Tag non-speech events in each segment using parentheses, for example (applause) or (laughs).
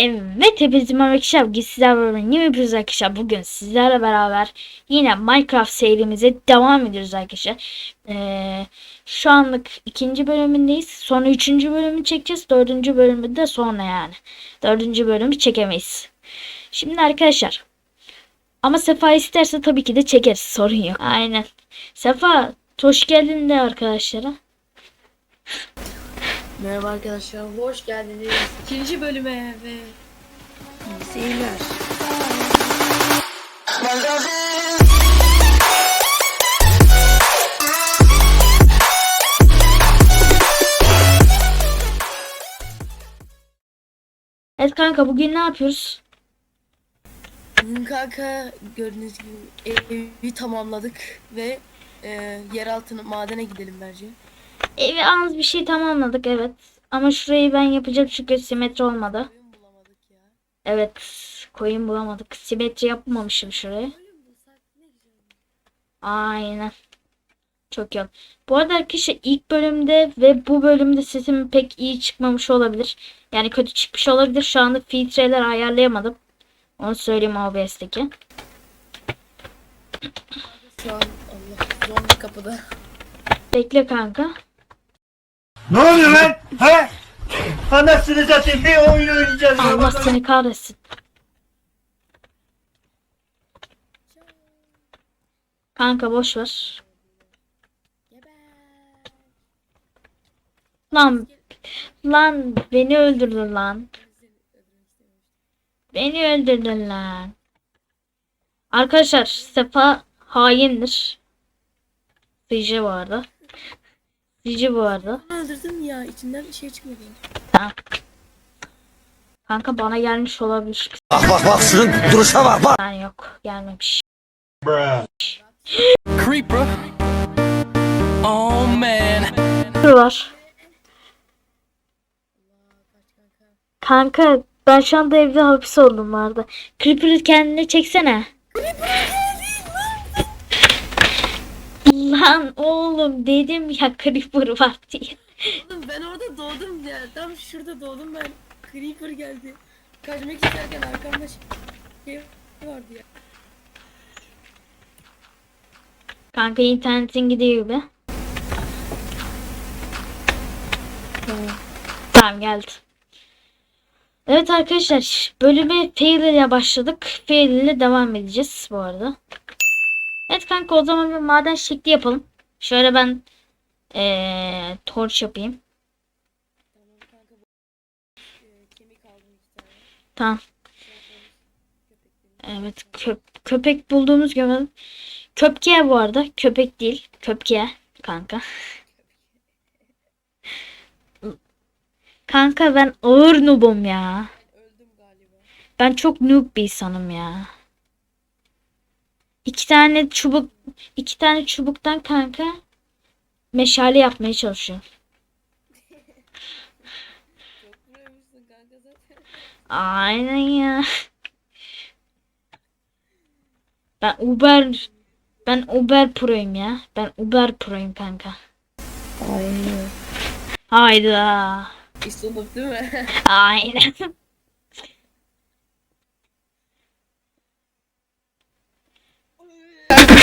Evet hepinize merhaba. Bugün sizlerle beraber yeni yapıyoruz arkadaşlar. Bugün sizlerle beraber yine Minecraft serimize devam ediyoruz arkadaşlar. Ee, şu anlık ikinci bölümündeyiz. Sonra üçüncü bölümü çekeceğiz. Dördüncü bölümü de sonra yani. Dördüncü bölümü çekemeyiz. Şimdi arkadaşlar. Ama Sefa isterse tabii ki de çekeriz. (laughs) Sorun yok. Aynen. Sefa hoş geldin de arkadaşlara. Merhaba arkadaşlar, hoş geldiniz. İkinci bölüme ve iyi seyirler. Evet kanka bugün ne yapıyoruz? Bugün kanka gördüğünüz gibi evi tamamladık ve e, yer altına madene gidelim bence. Evi az bir şey tamamladık evet. Ama şurayı ben yapacağım çünkü simetri olmadı. Evet koyun bulamadık. Simetri yapmamışım şuraya. Aynen. Çok iyi. Bu arada arkadaşlar ilk bölümde ve bu bölümde sesim pek iyi çıkmamış olabilir. Yani kötü çıkmış olabilir. Şu anda filtreler ayarlayamadım. Onu söyleyeyim OBS'teki. Şu an Allah zombi kapıda. Bekle kanka. Ne oluyor lan? He? Anasını satayım bir oyun oynayacağız. ya. Allah seni kahretsin. Kanka boş ver. Lan lan beni öldürdün lan. Beni öldürdün lan. Arkadaşlar Sefa haindir. Sıcı bu arada. Sıcı bu arada. Öldürdüm ya, içinden bir şey çıkmadı. Tamam. Kanka bana gelmiş olabilir. Bak bak bak şunun duruşa bak bak. Yani yok gelmemiş. Creeper. Oh man. Dur var. Kanka ben şu anda evde hapis oldum vardı. Creeper'ı kendine çeksene. Lan oğlum dedim ya Creeper var diye. Oğlum ben orada doğdum ya. Tam şurada doğdum ben. Creeper geldi. Kaçmak isterken arkamda şey vardı ya. Kanka internetin gidiyor gibi. Tamam geldi. Evet arkadaşlar bölüme fail ile başladık. Fail ile devam edeceğiz bu arada. Evet kanka o zaman bir maden şekli yapalım. Şöyle ben ee, torç yapayım. Tamam kanka bu e, kemik aldım iki tane. Tamam. Evet köp köpek bulduğumuz gibi. Köpke bu arada. Köpek değil. Köpke kanka. Kanka ben ağır noobum ya. Öldüm galiba. Ben çok noob bir insanım ya. İki tane çubuk iki tane çubuktan kanka meşale yapmaya zaten. Aynen ya. Ben Uber ben Uber Pro'yum ya. Ben Uber Pro'yum kanka. Aynen. Hayda. İstuluk değil mi? Aynen. (laughs)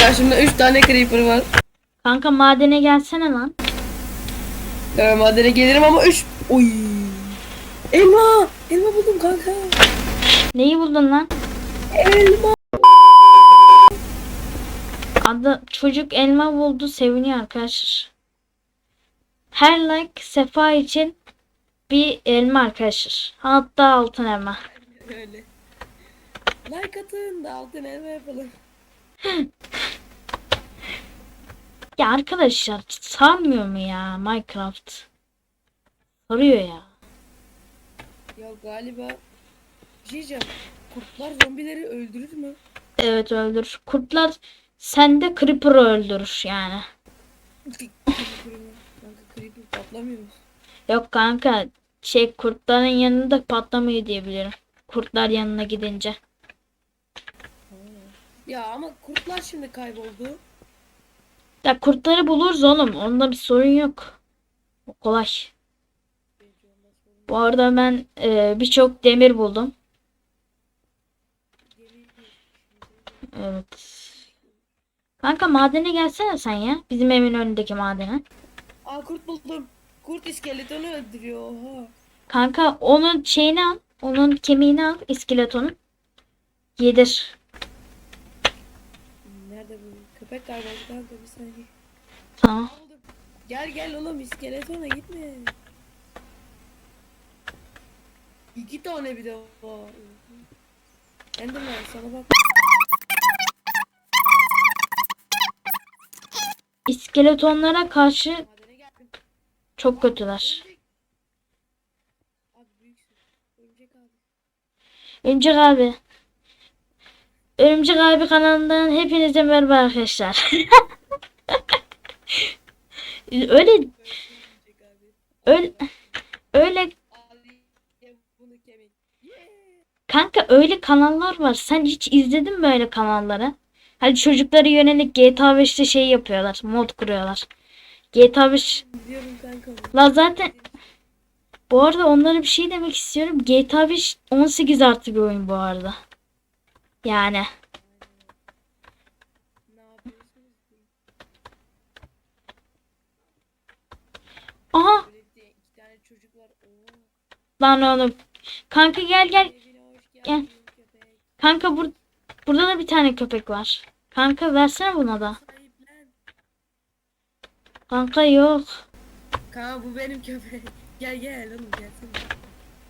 Karşımda 3 tane creeper var. Kanka madene gelsene lan. Ya madene gelirim ama 3. Oy. Elma. Elma buldum kanka. Neyi buldun lan? Elma. Adı çocuk elma buldu seviniyor arkadaşlar. Her like sefa için bir elma arkadaşlar. Hatta altın elma. Öyle. Like atın da altın elma yapalım. (laughs) Ya arkadaşlar sarmıyor mu ya Minecraft? Sarıyor ya. Ya galiba şey diyeceğim. Kurtlar zombileri öldürür mü? Evet öldürür. Kurtlar sende Creeper'ı öldürür yani. Creeper mı? Kanka creeper patlamıyor? Yok kanka şey kurtların yanında patlamıyor diyebilirim. Kurtlar yanına gidince. Ya ama kurtlar şimdi kayboldu. Ya kurtları buluruz oğlum. Onda bir sorun yok. O kolay. Bu arada ben e, birçok demir buldum. Evet. Kanka madene gelsene sen ya. Bizim evin önündeki madene. Aa kurt buldum. Kurt iskeletonu öldürüyor. Oha. Kanka onun şeyini al. Onun kemiğini al. iskeletonun. Yedir. Nerede bu? Köpek galiba kanka bir saniye. Tamam. Gel gel oğlum iskeletona gitme. İki tane bir de var. Enderman sana bak. İskeletonlara karşı çok kötüler. Örümcek. Abi. Örümcek abi. Kanalından hepinize merhaba arkadaşlar. (laughs) öyle öyle öyle kanka öyle kanallar var. Sen hiç izledin mi öyle kanalları? Hadi çocuklara yönelik GTA 5'te şey yapıyorlar. Mod kuruyorlar. GTA 5 Biliyorum kanka. La zaten bu arada onlara bir şey demek istiyorum. GTA 5 18 artı bir oyun bu arada. Yani aha lan oğlum. Kanka gel gel. Köpek. Kanka bur burada da bir tane köpek var. Kanka versene buna da. Kanka yok. Kaan bu benim köpek. Gel gel oğlum gelsene.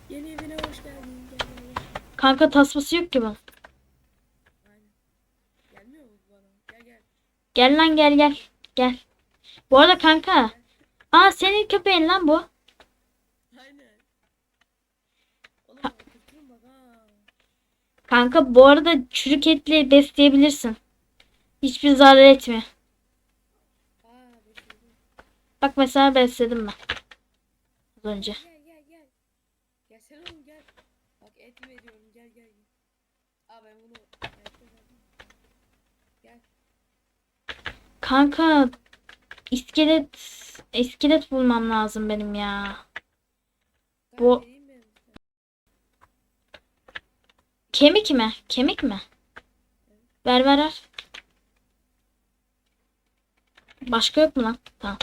Yeni evine hoş geldin. Gel gel. gel. Kanka tasması yok ki bunun. Aynen. Gelmiyor mu bu bana? Gel gel. Gel lan gel gel. Gel. Bu arada kanka. Aa senin köpeğin lan bu. Aynen. Oğlum. Kanka bu arada çürük etli besleyebilirsin. Hiçbir zarar etmiyor. Aa. Bak mesela besledim ben. Az önce. Gel gel gel. Gelsene oğlum gel. Bak et veriyorum gel gel. gel. Aa ben bunu yaptım. Gel. Kanka iskelet iskelet bulmam lazım benim ya. Bu-. Kemik mi? Kemik mi? Ver ver ver. Başka yok mu lan? Tamam.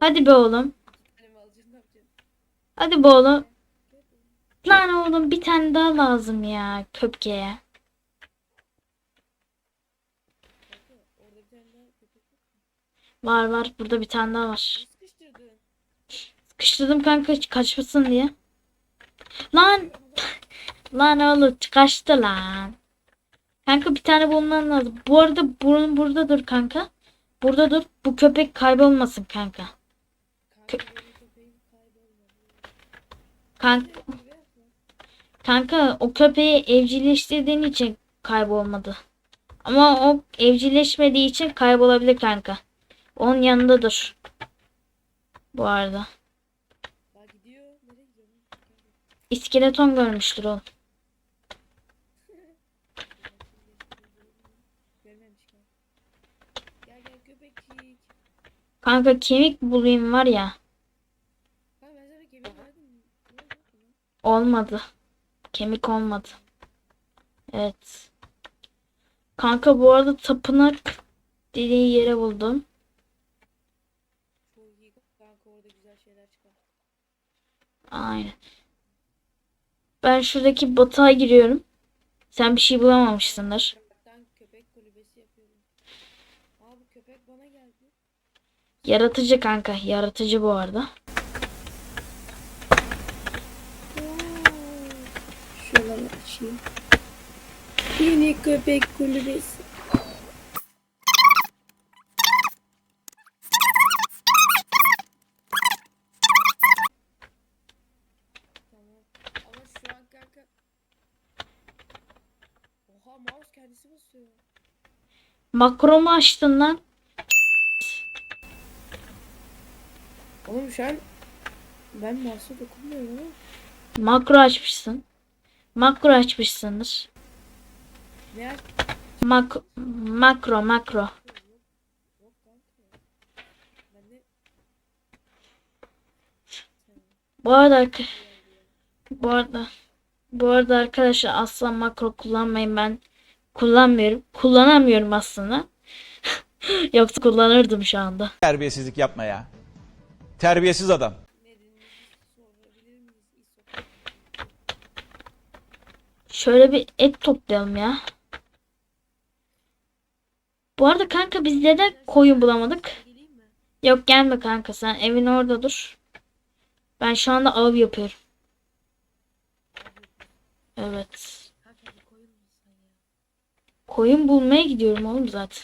Hadi be oğlum. Hadi be oğlum. Lan oğlum bir tane daha lazım ya köpkeğe. Kanka orada bir tane daha köpek yok. Var var burada bir tane daha var. Sıkıştırdın? Sıkıştırdım kanka kaçmasın diye. Lan (laughs) lan oğlum kaçtı lan. Kanka bir tane bulman lazım. Bu arada burun burada dur kanka. Burada dur. Bu köpek kaybolmasın kanka. Kanka kanka o köpeği evcilleştirdiğin için kaybolmadı. Ama o evcilleşmediği için kaybolabilir kanka. Onun yanında dur. Bu arada. İskeleton görmüştür o. Kanka kemik bulayım var ya. Olmadı. Kemik olmadı. Evet. Kanka bu arada tapınak dediği yere buldum. Çok iyi kanka orada güzel şeyler çıkar. Aynen. Ben şuradaki batağa giriyorum. Sen bir şey bulamamışsındır. Yaratıcı kanka. Yaratıcı bu arada. Şuraları açayım. Yeni köpek kulübesi. Tamam. Ama şu an kanka. Oha mouse kendisi basıyor. Makromu açtın lan. Oğlum şu an ben mouse'a dokunmuyorum ama. Makro açmışsın. Makro açmışsındır. Ne aç? Mak makro makro. Bu arada Bu arada bu arada arkadaşlar asla makro kullanmayın ben kullanmıyorum. Kullanamıyorum aslında. (laughs) Yoksa kullanırdım şu anda. Terbiyesizlik yapma ya. Terbiyesiz adam. Şöyle bir et toplayalım ya. Bu arada kanka biz neden koyun bulamadık? Yok gelme kanka sen evin orada dur. Ben şu anda av yapıyorum. Koyun bulmaya gidiyorum oğlum zaten.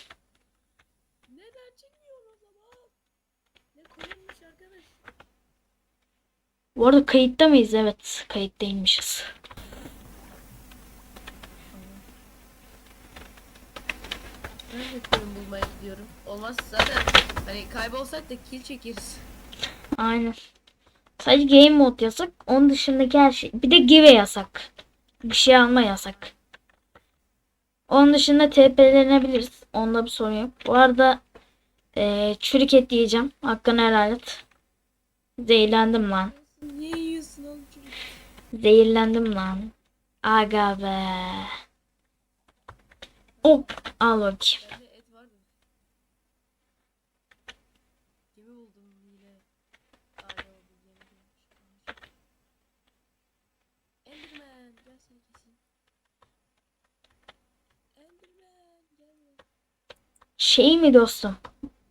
Neden çekmiyorsun o zaman? Ne koyunmuş arkadaş? Bu arada kayıtta mıyız? Evet kayıttaymışız. Ben de koyun bulmaya gidiyorum. Olmaz zaten hani kaybolsak da kill çekeriz. Aynen. Sadece game mode yasak. Onun dışındaki her şey. Bir de give yasak. Bir şey alma yasak. Onun dışında TP'lenebiliriz. Onda bir sorun yok. Bu arada eee çürük et yiyeceğim. Hakkını helal et. Zehirlendim lan. Niye yiyorsun oğlum? Zehirlendim lan. Aga be. Hop. Al bakayım. Bende et var mı? Kimi buldum yine? Hala oldu yeni bulmuş. Enderman gel seni keseyim. Enderman gel buraya. Şey mi dostum?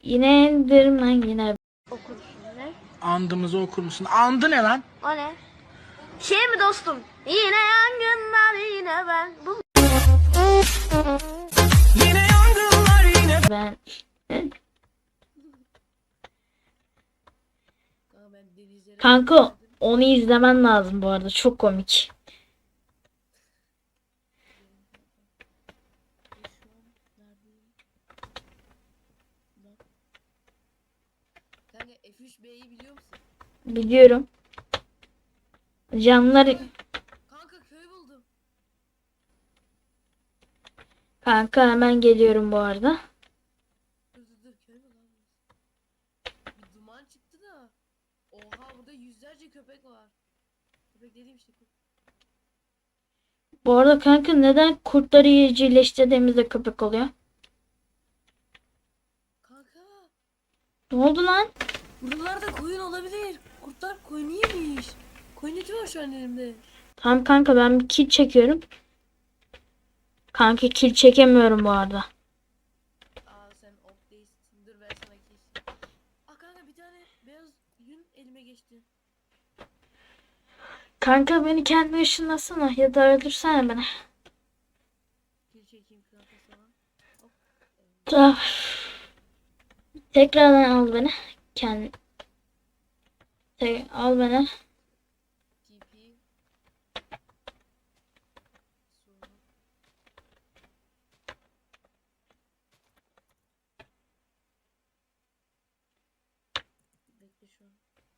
Yine Enderman yine. Andımızı okur musun? Andı ne lan? O ne? Şey mi dostum? Yine yangınlar yine ben. Bu Yine yangınlar yine Ben Kanka onu izlemen lazım bu arada. Çok komik. şu an neredeyim? Bak. Kanka F3B'yi biliyor musun? Biliyorum. Canları Kanka köy buldum. kanka hemen geliyorum bu arada. Dur dur dur köy mü lan burası? Bir duman çıktı da. Oha burada yüzlerce köpek var. Köpek dediğim işte. Bu arada kanka neden kurtları evcilleştirdiğimizde köpek oluyor? Kanka Ne oldu lan? buralarda koyun olabilir. Kurtlar koyun yemiş. Koyun eti var şu an elimde. Tamam kanka ben bir kill çekiyorum. Kanka kill çekemiyorum bu arada. Aa sen ok değilsin. Dur ben sana keseyim. Aa kanka bir tane beyaz yün elime geçti. Kanka beni kendi ışınlasana ya da öldürsene beni. Kil çekeyim kanka sana. Ah. Tekrardan al beni. Kendi. Te- al beni.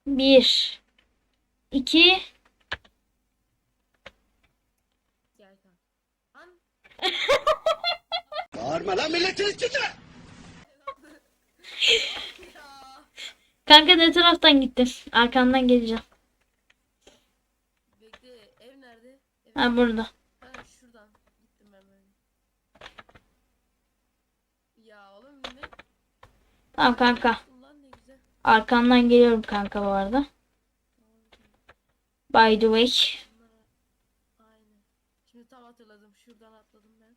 Bir. iki. Bağırma lan milletin içinde. (laughs) Kanka ne taraftan gittin? Arkandan geleceğim. Bekle ev nerede? Ev Ha burada. Ha şuradan gittim ben böyle. Ya oğlum ne? Tamam kanka. Ulan ne güzel. Arkandan geliyorum kanka bu arada. By the way. Bunlara aynen. Şimdi tam hatırladım. Şuradan atladım ben.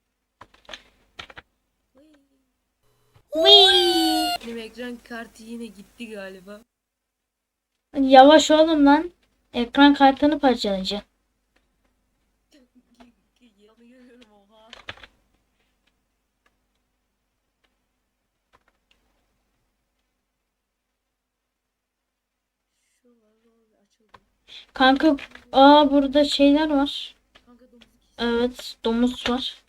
Vıy. Whee! Benim ekran kartı yine gitti galiba. Yavaş oğlum lan. Ekran kartını parçalayacaksın. Yanıyorum oha. Şuralar açıldı. Kanka aa burada şeyler var. Kanka domuz ikisi. Evet domuz var.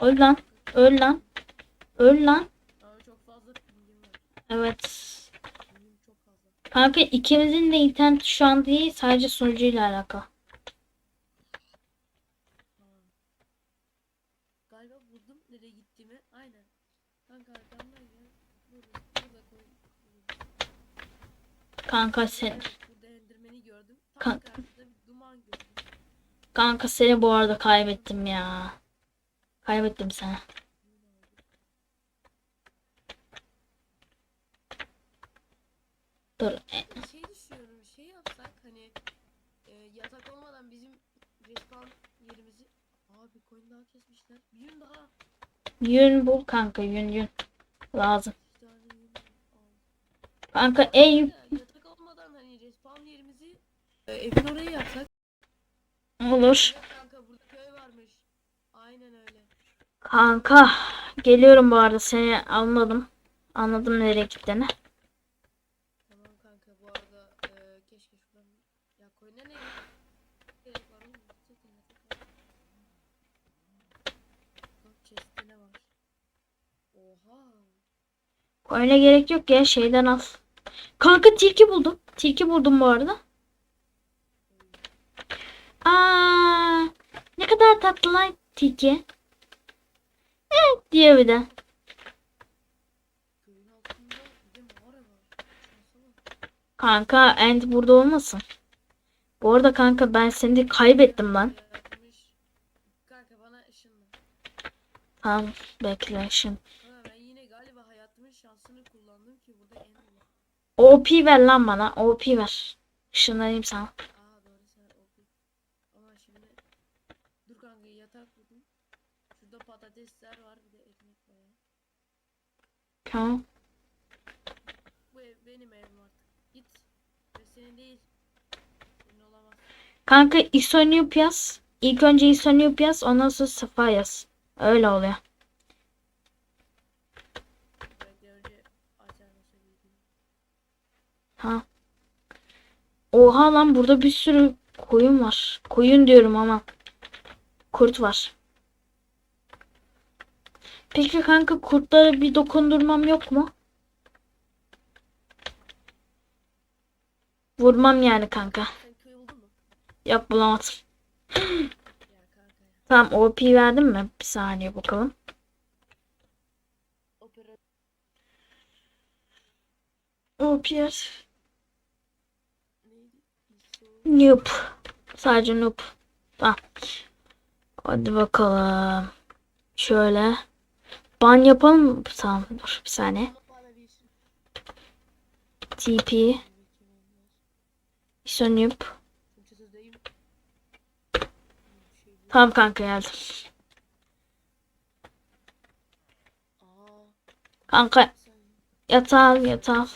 Öl lan. Öl lan. Öl lan. Ama çok fazla pingim var. Evet. Kanka ikimizin de internet şu an değil sadece sunucuyla alakalı. Galiba buldum nereye gittiğimi. Aynen. Kanka arkamdan gel. Burada, burada koy. Kanka sen. Burada endirmeni gördüm. Kan- Tam karşıda bir duman gördüm. Kanka seni bu arada kaybettim ya. Kaybettim seni. Dur. Şey düşünüyorum şey yapsak hani e, yatak olmadan bizim respawn yerimizi abi koyun daha kesmişler. Bir yün daha. Yün bul kanka yün yün. Lazım. Kanka en Ya, yatak olmadan hani respawn yerimizi e, evin oraya yapsak. olur. Kanka burada köy varmış. Aynen öyle. Kanka geliyorum bu arada seni almadım. Anladım nereye gittiğini. Tamam kanka bu arada e, keşke şuradan ya koyuna ne gerek var oğlum? Zaten yatak var. Bak chest'te ne var? Oha. Öyle gerek yok ya şeyden al. Kanka tilki buldum. Tilki buldum bu arada. Aa, ne kadar tatlı lan tilki. Evet diyor bir de. Kanka End burada olmasın. Bu arada kanka ben seni kaybettim lan. Kanka bana. Tamam bekle şimdi. Ha, ben yine galiba hayatımın şansını kullandım ki burada en iyi. OP ver lan bana. OP ver. Işınlayayım sana. Aa doğru sen okey. Ama şimdi dur kanka yatak buldum. Şurada patatesler var bir de ekmek var. Tamam. Bu ev benim evim artık. Git. Ve senin değil. Senin olamaz. Kanka Isoniup yaz. İlk önce Isoniup yaz. Ondan sonra Safa yaz. Öyle oluyor. Belki önce açar masa bildiğin. Ha. Oha lan burada bir sürü koyun var. Koyun diyorum ama. Kurt var. Peki kanka kurtlara bir dokundurmam yok mu? Vurmam yani kanka. Yok bulamadım. (gasps) Tamam OP verdim mi? Bir saniye bakalım. OP. Noob. Sadece noob. Tamam. Hadi bakalım. Şöyle. Ban yapalım mı? Tamam dur bir saniye. TP. ISO noob. Tamam kanka geldim. Kanka yatağı yatağı?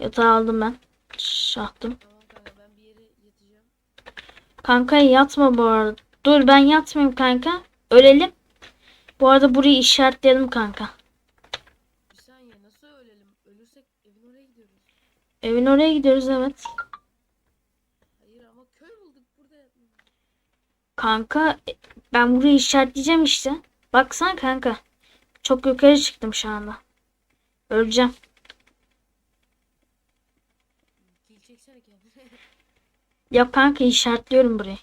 Yatağı aldım ben. Şahtım. Tamam kanka ben bir yere yatacağım. Kanka yatma bu arada. Dur ben yatmayayım kanka. Ölelim. Bu arada burayı işaretleyelim kanka. Bir saniye nasıl ölelim? Ölürsek evin oraya gidiyoruz. Evin oraya gidiyoruz evet. Hayır ama köy bulduk burada. Kanka e, ben burayı işaretleyeceğim işte. Baksana kanka. Çok yukarı çıktım şu anda. Öleceğim. Kil çeksene kendine. Ya kanka işaretliyorum burayı.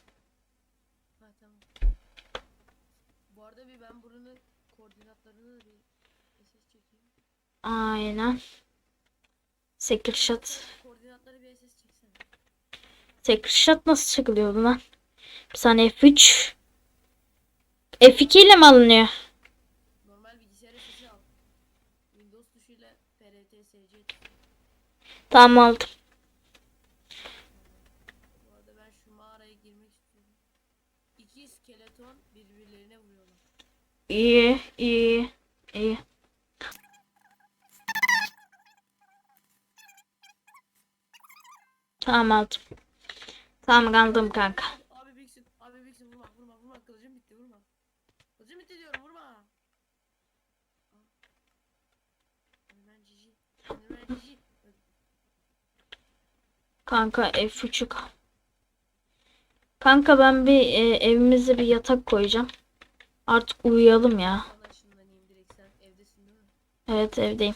Bu arada bir ben buranın koordinatlarını da bir SS çekeyim. Aynen. Secret shot. Koordinatları bir SS çeksene. Secret shot nasıl çekiliyordu lan? Bir saniye F3. F2 ile mi alınıyor? Normal bilgisayar SS'i al. Windows tuşuyla PRTSC tuşu. Tamam aldım. Bu arada ben mağaraya girmek istiyorum. İki skeleton birbirlerine vuruyorlar. İyi, iyi, iyi. Tamam aldım. Tamam aldım kanka. Abi Bixin, abi Bixin vurma, vurma, vurma. Kılıcım bitti, vurma. Kılıcım bitti diyorum, vurma. Hemen cici. Hemen cici. Kanka F3'ü kal. Kanka ben bir e, evimize bir yatak koyacağım. Artık uyuyalım ya. Evet evdeyim.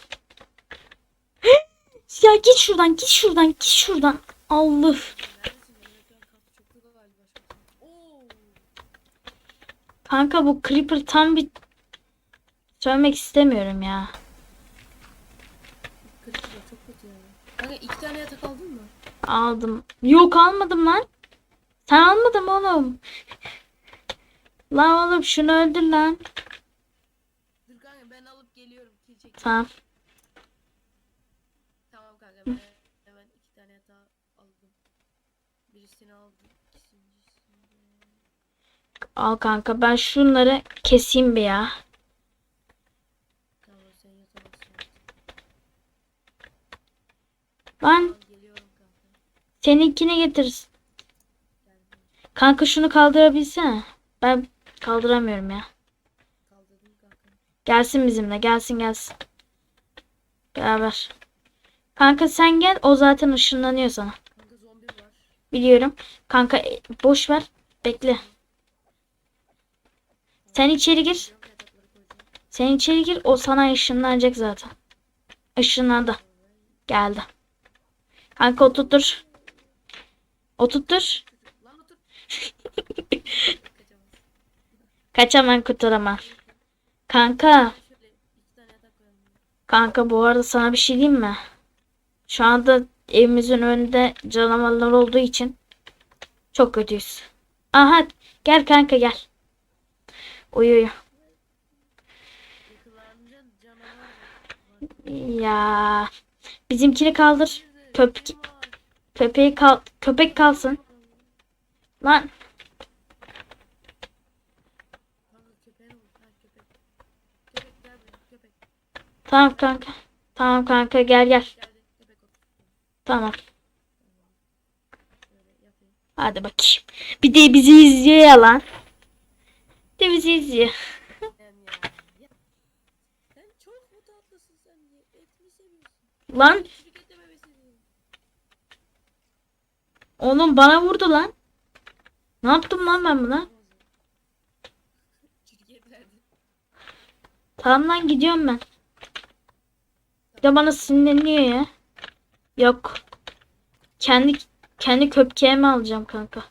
(gasps) ya git şuradan git şuradan git şuradan. Allah. Kanka bu creeper tam bir söylemek istemiyorum ya. Kanka iki tane yatak aldın mı? Aldım. Yok almadım lan. Sen almadın mı oğlum? Lan oğlum şunu öldür lan. Dur kanka ben alıp geliyorum. Kill çek. Tamam. Tamam kanka ben hemen iki tane yatağı aldım. Birisini aldım. İkincisini de... Al kanka ben şunları keseyim bir ya. Tamam sen yatamazsın. Lan Al geliyorum kanka. seninkini getir. Kanka şunu kaldırabilsene. Ben kaldıramıyorum ya. Gelsin bizimle. Gelsin gelsin. Beraber. Kanka sen gel. O zaten ışınlanıyor sana. Biliyorum. Kanka e, boş ver. Bekle. Sen içeri gir. Sen içeri gir. O sana ışınlanacak zaten. Işınlandı. Geldi. Kanka oturtur. Oturtur. Kaçamam kurtaramam. Kanka. Kanka bu arada sana bir şey diyeyim mi? Şu anda evimizin önünde canavarlar olduğu için çok kötüyüz. Aha gel kanka gel. Uyu uyu. Ya bizimkini kaldır. Köp Var. köpeği kal köpek kalsın. Köpek. tamam kanka. Tamam kanka gel gel. Tamam. Hadi bakayım. Bir de bizi izliyor ya lan. Bir de bizi izliyor. Lan oğlum bana vurdu lan. Ne yaptım lan ben buna? Tamam lan gidiyorum ben. Bir de bana sinirleniyor ya. Yok. Kendi kendi köpkeğimi alacağım kanka.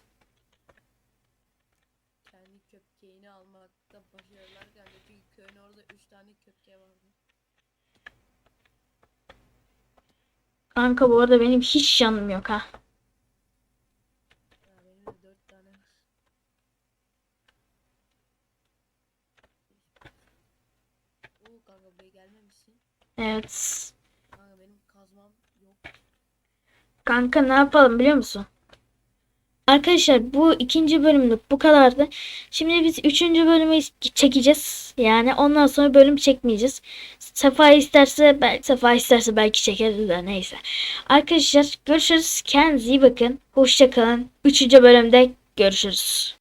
Kendi köpkeğini almakta başarılar geldi. Çünkü köyün orada 3 tane köpke vardı. Kanka bu arada benim hiç canım yok ha. Ya benim de 4 tane var. Kanka buraya gelmemişsin. Evet. Kanka benim kazmam yok. Kanka ne yapalım biliyor musun? Arkadaşlar bu ikinci bölümlük bu kadardı. Şimdi biz üçüncü bölümü çekeceğiz. Yani ondan sonra bölüm çekmeyeceğiz. Sefa isterse belki Sefa isterse belki çekeriz de neyse. Arkadaşlar görüşürüz. Kendinize iyi bakın. Hoşça kalın. Üçüncü bölümde görüşürüz.